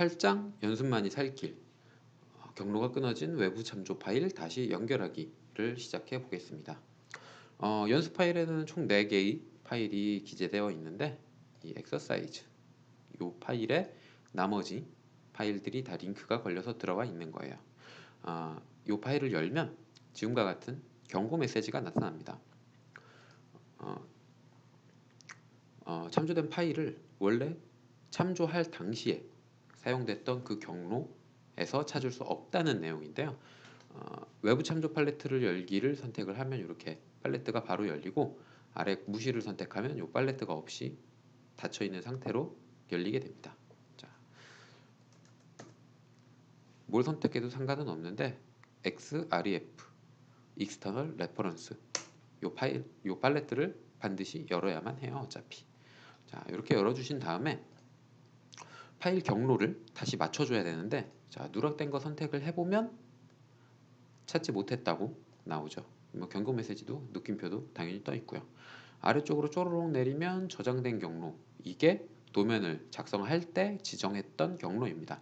8장 연습만이 살길 어, 경로가 끊어진 외부 참조 파일 다시 연결하기를 시작해 보겠습니다. 어, 연습 파일에는 총 4개의 파일이 기재되어 있는데 이 엑서사이즈 이 파일에 나머지 파일들이 다 링크가 걸려서 들어와 있는 거예요. 어, 이 파일을 열면 지금과 같은 경고 메시지가 나타납니다. 어, 어, 참조된 파일을 원래 참조할 당시에 사용됐던 그 경로에서 찾을 수 없다는 내용인데요. 어, 외부 참조 팔레트를 열기를 선택을 하면 이렇게 팔레트가 바로 열리고 아래 무시를 선택하면 이 팔레트가 없이 닫혀 있는 상태로 열리게 됩니다. 자, 뭘 선택해도 상관은 없는데 XREF External Reference 요 파일 요 팔레트를 반드시 열어야만 해요. 어차피 자 이렇게 열어주신 다음에 파일 경로를 다시 맞춰줘야 되는데 자 누락된 거 선택을 해보면 찾지 못했다고 나오죠. 뭐 경고 메시지도 느낌표도 당연히 떠 있고요. 아래쪽으로 쪼르륵 내리면 저장된 경로 이게 도면을 작성할 때 지정했던 경로입니다.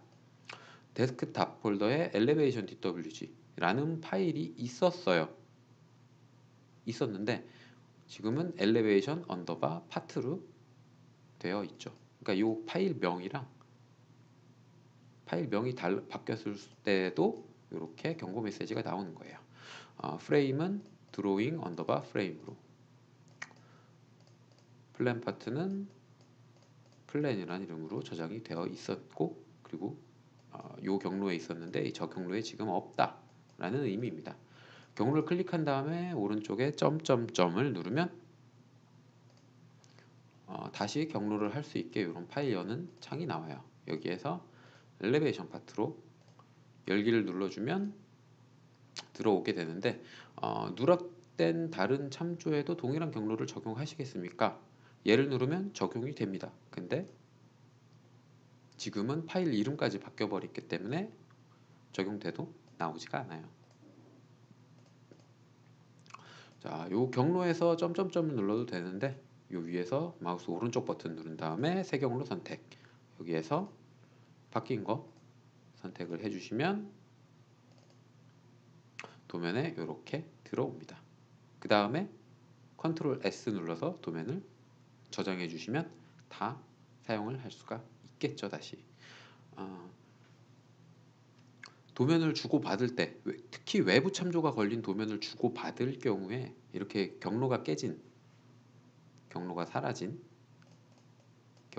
데스크탑 폴더에 엘리베이션 DWG라는 파일이 있었어요. 있었는데 지금은 엘리베이션 언더바 파트로 되어 있죠. 그러니까 이 파일 명이랑 파일 명이 달, 바뀌었을 때도 이렇게 경고 메시지가 나오는 거예요. 어, 프레임은 드로잉 언더바 프레임으로 플랜 파트는 플랜이라는 이름으로 저장이 되어 있었고 그리고 어, 요 경로에 있었는데 저 경로에 지금 없다 라는 의미입니다. 경로를 클릭한 다음에 오른쪽에 점점점을 누르면 어, 다시 경로를 할 수 있게 이런 파일 여는 창이 나와요. 여기에서 엘리베이션 파트로 열기를 눌러주면 들어오게 되는데 어, 누락된 다른 참조에도 동일한 경로를 적용하시겠습니까? 얘를 누르면 적용이 됩니다. 근데 지금은 파일 이름까지 바뀌어 버렸기 때문에 적용돼도 나오지가 않아요. 자, 요 경로에서 점점점을 눌러도 되는데 요 위에서 마우스 오른쪽 버튼 누른 다음에 새 경로 선택 여기에서 바뀐 거 선택을 해주시면 도면에 이렇게 들어옵니다. 그 다음에 컨트롤 S 눌러서 도면을 저장해 주시면 다 사용을 할 수가 있겠죠 다시 어, 도면을 주고 받을 때 특히 외부 참조가 걸린 도면을 주고 받을 경우에 이렇게 경로가 깨진 경로가 사라진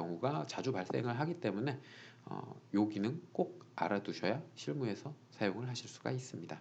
경우가 자주 발생을 하기 때문에 어, 요 기능 꼭 알아두셔야 실무에서 사용을 하실 수가 있습니다.